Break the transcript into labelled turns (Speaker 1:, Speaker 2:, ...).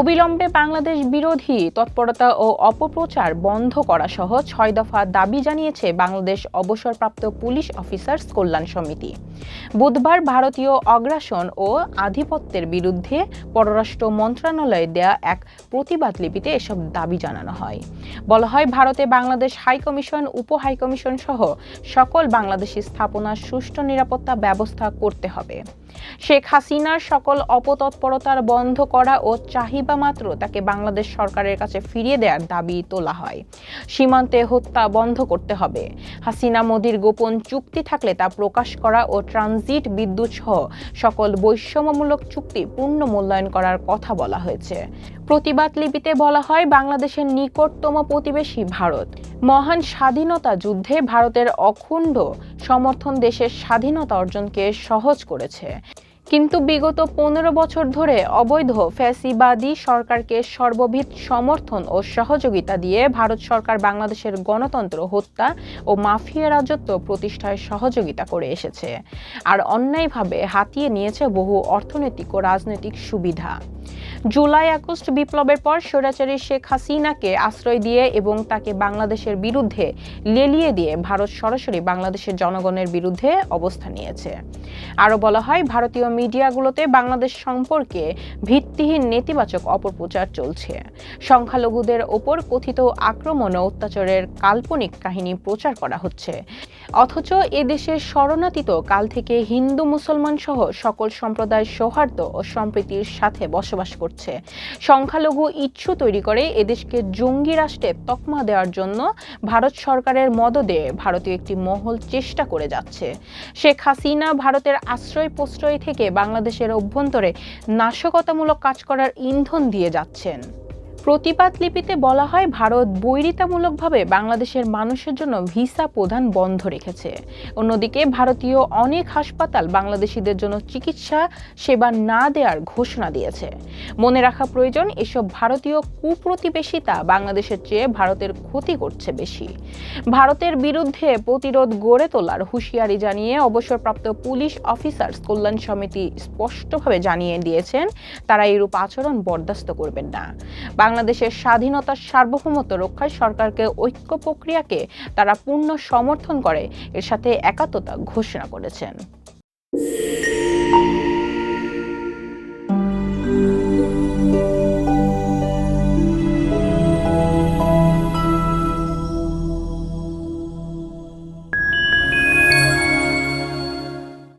Speaker 1: অবিলম্বে বাংলাদেশ বিরোধী তৎপরতা ও অপপ্রচার বন্ধ করা সহ ছয় দফা দাবি জানিয়েছে বাংলাদেশ অবসরপ্রাপ্ত পুলিশ অফিসার্স কল্যাণ সমিতি। বুধবার ভারতীয় অগ্রাসন ও আধিপত্যের বিরুদ্ধে পররাষ্ট্র মন্ত্রণালয়ে দেয়া এক প্রতিবাদ লিপিতে এসব দাবি জানানো হয়। বলা হয়, ভারতে বাংলাদেশ হাইকমিশন উপ হাইকমিশন সহ সকল বাংলাদেশি স্থাপনার সুষ্ঠু নিরাপত্তা ব্যবস্থা করতে হবে। শেখ হাসিনার সকল অপতৎপরতার বন্ধ করা ও চাহিদা মাত্র তাকে বাংলাদেশ সরকারের কাছে ফিরিয়ে দেওয়ার দাবি তোলা হয়। সীমান্তে হত্যা বন্ধ করতে হবে। হাসিনা, মোদির গোপন চুক্তি থাকলে তা প্রকাশ করা ও ট্রানজিট বিদ্যুৎ সহ সকল বৈষম্যমূলক চুক্তি পূর্ণ মূল্যায়ন করার কথা বলা হয়েছে। প্রতিবাদ লিপিতে বলা হয়, বাংলাদেশের নিকটতম প্রতিবেশী ভারত। মহান স্বাধীনতা যুদ্ধে ভারতের অখণ্ড সমর্থন দেশের স্বাধীনতা অর্জনকে সহজ করেছে। কিন্তু বিগত পনেরো বছর ধরে অবৈধ ফ্যাসিবাদী সরকারকে সর্ববিধ সমর্থন ও সহযোগিতা দিয়ে ভারত সরকার বাংলাদেশের গণতন্ত্র, হত্যা ও মাফিয়া রাজত্ব প্রতিষ্ঠায় সহযোগিতা করে এসেছে। আর অন্যায়ভাবে হাতিয়ে নিয়েছে বহু অর্থনৈতিক ও রাজনৈতিক সুবিধা। জুলাই আগস্ট বিপ্লবের পর স্বৈরাচারী শেখ হাসিনাকে আশ্রয় দিয়ে এবং তাকে বাংলাদেশের বিরুদ্ধে লেলিয়ে দিয়ে ভারত সরাসরি বাংলাদেশের জনগণের বিরুদ্ধে অবস্থান নিয়েছে। আরও বলা হয়, ভারতীয় মিডিয়াগুলোতে বাংলাদেশ সম্পর্কে ভিত্তিহীন নেতিবাচক অপপ্রচার চলছে। সংখ্যালঘুদের ওপর কথিত আক্রমণ ও অত্যাচারের কাল্পনিক কাহিনী প্রচার করা হচ্ছে। অথচ এদেশের শরণাতীত কাল থেকে হিন্দু মুসলমান সহ সকল সম্প্রদায় সৌহার্দ্য ও সম্প্রীতির সাথে বসবাস করছে। সংখ্যালঘু ইচ্ছু তৈরি করে এদেশকে জঙ্গি রাষ্ট্রে তকমা দেওয়ার জন্য ভারত সরকারের মদদে ভারতীয় একটি মহল চেষ্টা করে যাচ্ছে। শেখ হাসিনা ভারতের আশ্রয় প্রশ্রয় থেকে বাংলাদেশের অভ্যন্তরে নাশকতামূলক কাজ করার ইন্ধন দিয়ে যাচ্ছেন। প্রতিবাদ লিপিতে বলা হয় ভারত বৈরিতামূলকভাবে বাংলাদেশের মানুষের জন্য ভিসা প্রদান বন্ধ রেখেছে। অন্যদিকে ভারতীয় অনেক হাসপাতাল বাংলাদেশিদের জন্য চিকিৎসা সেবা না দেওয়ার ঘোষণা দিয়েছে। মনে রাখা প্রয়োজন, এসব ভারতীয় কুপ্রতিবেশিতা বাংলাদেশের চেয়ে ভারতের ক্ষতি করছে বেশি। ভারতের বিরুদ্ধে প্রতিরোধ গড়ে তোলার হুঁশিয়ারি জানিয়ে অবসরপ্রাপ্ত পুলিশ অফিসার্স কল্যাণ সমিতি স্পষ্টভাবে জানিয়ে দিয়েছেন, তারা এরূপ আচরণ বরদাস্ত করবেন না। বাংলাদেশের স্বাধীনতার সার্বভৌমত্ব রক্ষায় সরকারকে ঐক্য প্রক্রিয়াকে তারা পূর্ণ সমর্থন করে। এর সাথে একাত্মতা ঘোষণা করেছেন।